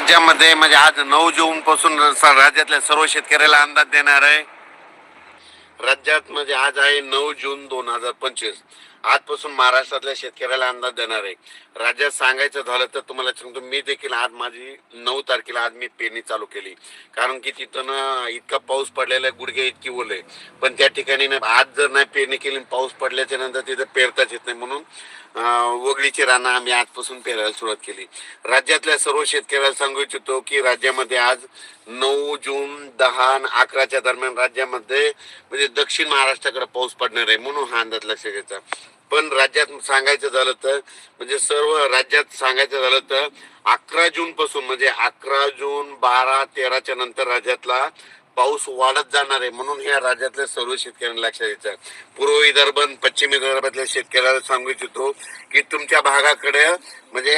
राज्यामध्ये म्हणजे आज नऊ जून पासून राज्यातल्या सर्व शेतकऱ्याला अंदाज देणार आहे. राज्यात म्हणजे आज आहे नऊ जून दोन हजार पंचवीस. आजपासून महाराष्ट्रातल्या शेतकऱ्याला अंदाज देणार आहे. राज्यात सांगायचं झालं तर तुम्हाला सांगतो मी देखील आज माझी नऊ तारखेला आज मी पेरणी चालू केली. कारण की तिथं ना इतका पाऊस पडलेला आहे गुडघे इतकी ओले पण त्या ठिकाणी ना आज जर नाही पेरणी केली आणि पाऊस पडल्याच्या नंतर तिथं पेरताच येत नाही म्हणून वगळीची रानं आम्ही आजपासून पेरायला सुरुवात केली. राज्यातल्या सर्व शेतकऱ्याला सांगू इच्छितो की राज्यामध्ये आज नऊ जून दहा आणि अकराच्या दरम्यान राज्यामध्ये म्हणजे दक्षिण महाराष्ट्राकडे पाऊस पडणार आहे म्हणून हा अंदाज लक्ष घ्यायचा. पण राज्यात सांगायचं झालं तर म्हणजे सर्व राज्यात सांगायचं झालं तर अकरा जून पासून म्हणजे अकरा जून बारा तेराच्या नंतर राज्यातला पाऊस वाढत जाणार आहे म्हणून ह्या राज्यातल्या सर्व शेतकऱ्यांना लक्षात द्यायचं पूर्व विदर्भ पश्चिम विदर्भातल्या शेतकऱ्याला सांगू इच्छितो की तुमच्या भागाकडे म्हणजे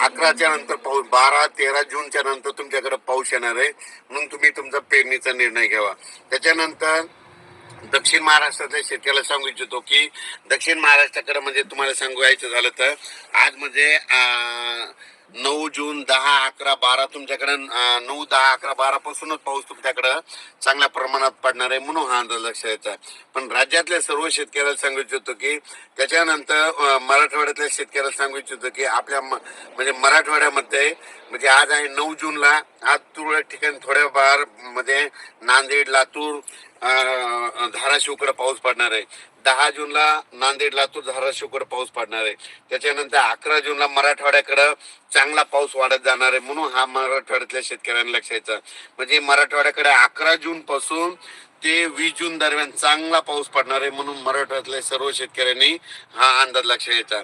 अकराच्या नंतर पाऊस बारा तेरा जूनच्या नंतर तुमच्याकडे पाऊस येणार आहे म्हणून तुम्ही तुमचा पेरणीचा निर्णय घ्यावा. त्याच्यानंतर दक्षिण महाराष्ट्रातल्या शेतकऱ्याला सांगू इच्छितो की दक्षिण महाराष्ट्राकडे म्हणजे तुम्हाला सांगायचं झालं तर आज म्हणजे नऊ जून दहा अकरा बारा तुमच्याकडे नऊ दहा अकरा बारा पासूनच पाऊस तुमच्याकडं चांगल्या प्रमाणात पडणार आहे म्हणून हा अंदाज लक्षात यायचा पण राज्यातल्या सर्व शेतकऱ्याला सांगू इच्छितो की त्याच्यानंतर मराठवाड्यातल्या शेतकऱ्याला सांगू इच्छितो की आपल्या म- म्हणजे मराठवाड्यामध्ये म्हणजे आज आहे नऊ जूनला आज तुरळक ठिकाणी थोड्याफारमध्ये नांदेड लातूर धाराशिवकडे पाऊस पडणार आहे. दहा जूनला नांदेड लातूर धाराशिवकडे पाऊस पडणार आहे. त्याच्यानंतर अकरा जूनला मराठवाड्याकडं चांगला पाऊस वाढत जाणार आहे म्हणून हा मराठवाड्यातल्या शेतकऱ्यांना लक्ष यायचा म्हणजे मराठवाड्याकडे अकरा जून पासून ते वीस जून दरम्यान चांगला पाऊस पडणार आहे म्हणून मराठवाड्यातल्या सर्व शेतकऱ्यांनी हा अंदाज लक्ष यायचा